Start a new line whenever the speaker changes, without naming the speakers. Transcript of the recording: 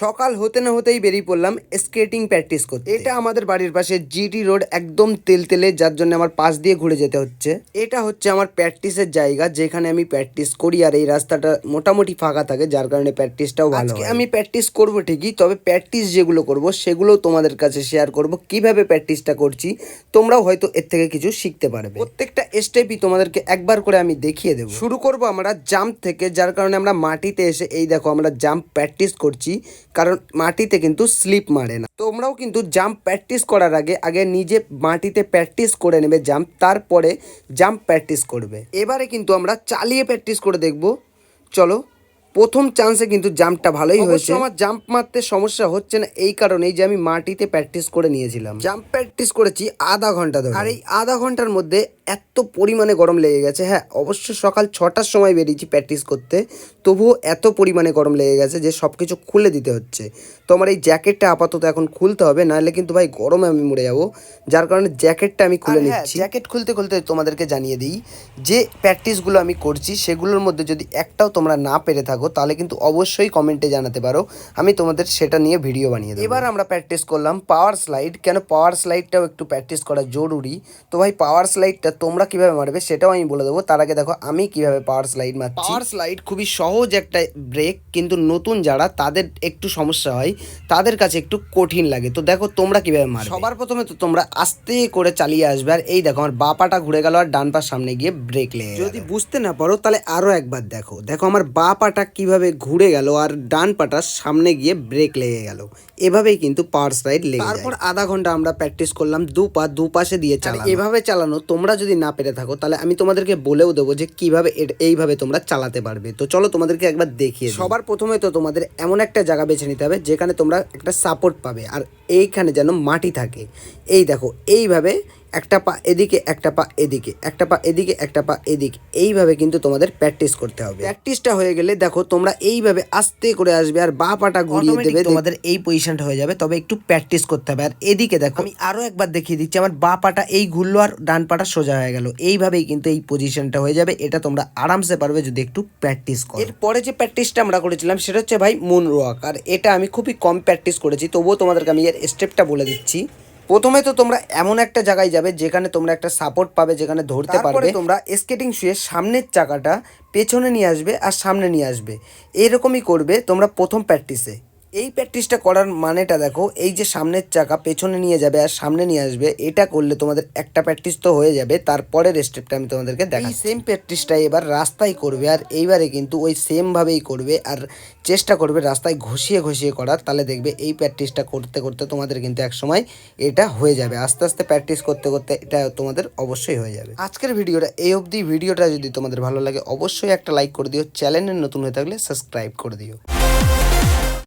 সকাল হতে না হতেই বেরিয়ে পড়লাম স্কেটিং প্র্যাকটিস করতে। এটা আমাদের বাড়ির পাশে জিটি রোড একদম তেলতেলে যার জন্য আমার পাশ দিয়ে ঘুরে যেতে হচ্ছে। এটা হচ্ছে আমার প্র্যাকটিসের জায়গা যেখানে আমি প্র্যাকটিস করি আর এই রাস্তাটা মোটামুটি ফাঁকা থাকে যার কারণে প্র্যাকটিসটাও ভালো আজকে আমি প্র্যাকটিস করব ঠিকই তবে প্র্যাকটিস যেগুলো করব সেগুলো তোমাদের কাছে শেয়ার করব। কীভাবে প্র্যাকটিসটা করছি তোমরাও হয়তো এর থেকে কিছু শিখতে পারবে। প্রত্যেকটা স্টেপই তোমাদেরকে একবার করে আমি দেখিয়ে দেবো। শুরু করব আমরা জাম্প থেকে যার কারণে আমরা মাটিতে এসে এই দেখো আমরা জাম্প প্র্যাকটিস করছি। কারণ মাটিতে কিন্তু স্লিপ মারে না। তোমরাও কিন্তু জাম্প প্র্যাকটিস করার আগে আগে নিজে মাটিতে প্র্যাকটিস করে নেবে জাম্প, তারপরে জাম্প প্র্যাকটিস করবে। এবারে কিন্তু আমরা চালিয়ে প্র্যাকটিস করে দেখব। চলো প্রথম চান্সে কিন্তু জাম্পটা ভালোই হয়েছে। আমার জাম্প মারতে সমস্যা হচ্ছে না এই কারণেই যে আমি মাটিতে প্র্যাকটিস করে নিয়েছিলাম। জাম্প প্র্যাকটিস করেছি আধা ঘণ্টা ধরে। আর এই আধা ঘণ্টার মধ্যে এত পরিমাণে গরম লেগে গেছে হ্যাঁ অবশ্য সকাল ছটার সময় বেরিয়েছি প্র্যাকটিস করতে তবুও এত পরিমাণে গরম লেগে গেছে যে সব কিছু খুলে দিতে হচ্ছে। তো আমার এই জ্যাকেটটা আপাতত এখন খুলতে হবে নাহলে কিন্তু ভাই গরমে আমি মরে যাব। যার কারণে জ্যাকেটটা আমি খুলে নিচ্ছি। জ্যাকেট খুলতে খুলতে তোমাদেরকে জানিয়ে দিই যে প্র্যাকটিসগুলো আমি করছি সেগুলোর মধ্যে যদি একটাও তোমরা না পেরে থাকো তাহলে কিন্তু অবশ্যই কমেন্টে জানাতে পারো। আমি তোমাদের সেটা নিয়ে ভিডিও বানিয়ে দেবো। এবার আমরা প্র্যাকটিস করলাম পাওয়ার স্লাইড কেন পাওয়ার স্লাইডটাও একটু প্র্যাকটিস করা জরুরি? তো ভাই পাওয়ার স্লাইডটা তোমরা কীভাবে মারবে সেটাও আমি বলে দেবো। তার আগে দেখো আমি কীভাবে পাওয়ার স্লাইড মারছি। পাওয়ার স্লাইড খুবই সহজ একটা ব্রেক কিন্তু নতুন যারা তাদের একটু সমস্যা হয়। তাদের কাছে একটু কঠিন লাগে। তো দেখো তোমরা কীভাবে মারবে? সবার প্রথমে তো তোমরা আস্তে করে চালিয়ে আসবে। আর এই দেখো আমার বা পাটা ঘুরে গেল আর ডান পা সামনে গিয়ে ব্রেক লেগে যদি বুঝতে না পারো তাহলে আরও একবার দেখো। দেখো আমার বা পাটা কীভাবে ঘুরে গেল আর ডান পাটা সামনে গিয়ে ব্রেক লেগে গেল। এভাবেই কিন্তু পাওয়ার স্লাইড লেগে তারপর আধা ঘণ্টা আমরা প্র্যাকটিস করলাম দু পা দু পাশে দিয়ে চালানো। এভাবে চালানো তোমরা যদি না পেরে থাকো তাহলে আমি তোমাদেরকে বলেও দেবো যে কীভাবে এইভাবে তোমরা চালাতে পারবে। তো চলো তোমাদেরকে একবার দেখিয়ে সবার প্রথমে তো তোমাদের এমন একটা জায়গা বেছে নিতে হবে যেখানে তোমরা একটা সাপোর্ট পাবে। আর এইখানে যেন মাটি থাকে। এই দেখো এইভাবে একটা পা এদিকে একটা পা এদিকে একটা পা এদিকে একটা পা এদিকে। এইভাবে কিন্তু তোমাদের প্র্যাকটিস করতে হবে। প্র্যাকটিসটা হয়ে গেলে দেখো তোমরা এইভাবে আস্তে করে আসবে আর বা পাটা ঘুরিয়ে দেবে। তোমাদের এই পজিশনটা হয়ে যাবে তবে একটু প্র্যাকটিস করতে হবে। আর এদিকে দেখো আমি আরও একবার দেখিয়ে দিচ্ছি আমার বা পাটা এই ঘুরলো আর ডান পাটা সোজা হয়ে গেল। এইভাবেই কিন্তু এই পজিশনটা হয়ে যাবে এটা তোমরা আরামসে পারবে যদি একটু প্র্যাকটিস করো। এরপরে যে প্র্যাকটিসটা আমরা করেছিলাম সেটা হচ্ছে ভাই মুন ওয়াক আর এটা আমি খুবই কম প্র্যাকটিস করেছি তবুও তোমাদেরকে আমি এর স্টেপটা বলে দিচ্ছি। প্রথমে তো তোমরা এমন একটা জায়গায় যাবে যেখানে তোমরা একটা সাপোর্ট পাবে যেখানে ধরতে পারবে। তোমরা স্কেটিং শুয়ে সামনের চাকাটা পেছনে নিয়ে আসবে আর সামনে নিয়ে আসবে। এরকমই করবে তোমরা প্রথম প্র্যাকটিসে এই প্র্যাকটিসটা করার মানেটা দেখো এই যে সামনের চাকা পেছনে নিয়ে যাবে আর সামনে নিয়ে আসবে এটা করলে তোমাদের একটা প্র্যাকটিস তো হয়ে যাবে তারপরের স্টেপটা আমি তোমাদেরকে দেখাই সেম প্র্যাকটিসটা এবার রাস্তায় করবে আর এইবারে কিন্তু ওই সেমভাবেই করবে আর চেষ্টা করবে রাস্তায় ঘষিয়ে ঘষিয়ে করার তাহলে দেখবে এই প্র্যাকটিসটা করতে করতে তোমাদের কিন্তু এক সময় এটা হয়ে যাবে। আস্তে আস্তে প্র্যাকটিস করতে করতে এটা তোমাদের অবশ্যই হয়ে যাবে। আজকের ভিডিওটা এই অবধি। ভিডিওটা যদি তোমাদের ভালো লাগে অবশ্যই একটা লাইক করে দিও। চ্যানেলে নতুন হয়ে থাকলে সাবস্ক্রাইব করে দিও।